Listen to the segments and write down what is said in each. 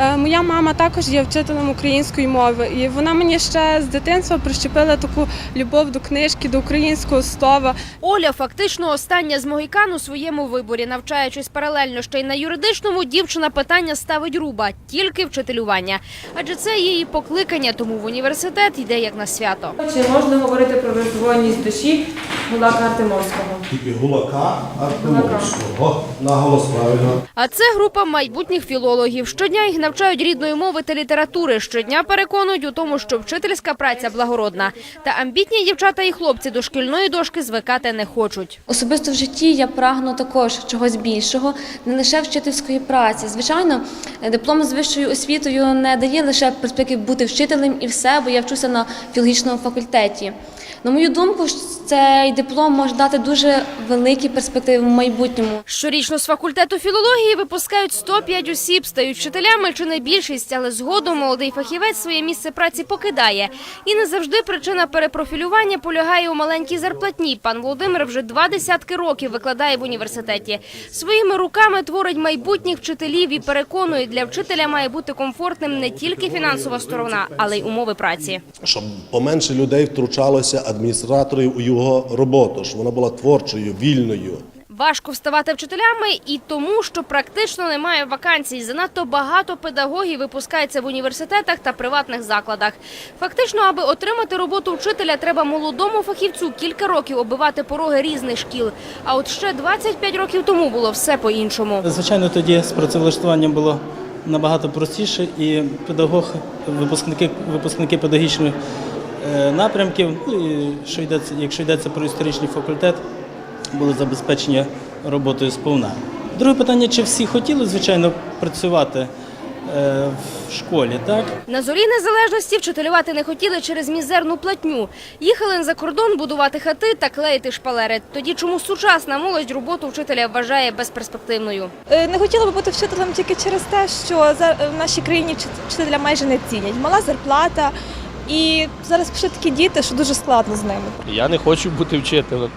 Е, Моя мама також є вчителем української мови, і вона мені ще з дитинства прищепила таку любов до книжки, до українського слова. Оля фактично остання з могікан у своєму виборі. Навчаючись паралельно ще й на юридичному, дівчина питання ставить руба тільки вчителювання. Адже це її покликання, тому в університет йде як на свято. Чи можна говорити про роздвоєність душі Гулака Артемовського? Тільки гулака Артемовського. Наголос правильно. А це група майбутніх філологів. Щодня їх навчають рідної мови та літератури. Щодня переконують у тому, що вчительська праця благородна. Та амбітні дівчата і хлопці до шкільної дошки звикати не хочуть. Особисто в житті я прагну також чогось більшого, не лише вчительської праці. Звичайно, диплом з вищою освітою не дає лише перспектив бути вчителем і все, бо я вчуся на філологічному факультеті. На мою думку, цей диплом може дати дуже великі перспективи в майбутньому. Щорічно з факультету філології випускають 105 осіб, стають вчителями чи не більшість, але згодом молодий фахівець своє місце праці покидає. І не завжди причина перепрофілювання полягає у маленькій зарплатні. Пан Володимир вже два десятки років викладає в університеті. Своїми руками творить майбутніх вчителів і переконує, для вчителя має бути комфортним не тільки фінансова сторона, але й умови праці. Щоб поменше людей втручалося адміністраторів у його роботу, щоб вона була творчою, вільною. Важко вставати вчителями і тому, що практично немає вакансій. Занадто багато педагогів випускається в університетах та приватних закладах. Фактично, аби отримати роботу вчителя, треба молодому фахівцю кілька років оббивати пороги різних шкіл. А от ще 25 років тому було все по-іншому. Звичайно, тоді з працевлаштуванням було набагато простіше, і педагог, випускники, випускники педагогічних е, напрямків, ну, і що йдеться, якщо йдеться про історичний факультет, були забезпечені роботою сповна. Друге питання, чи всі хотіли, звичайно, працювати е, в школі, так? На зорі незалежності вчителювати не хотіли через мізерну платню. Їхали за кордон будувати хати та клеїти шпалери. Тоді чому сучасна молодь роботу вчителя вважає безперспективною? Е, Не хотіла би бути вчителем тільки через те, що за- в нашій країні вчит- вчителя майже не цінять. Мала зарплата, і зараз пішли такі діти, що дуже складно з ними. Я не хочу бути вчителем.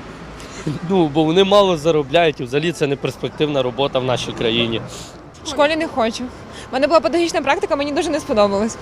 Ну, бо вони мало заробляють, і взагалі це не перспективна робота в нашій країні. В школі не хочу. У мене була педагогічна практика, мені дуже не сподобалось.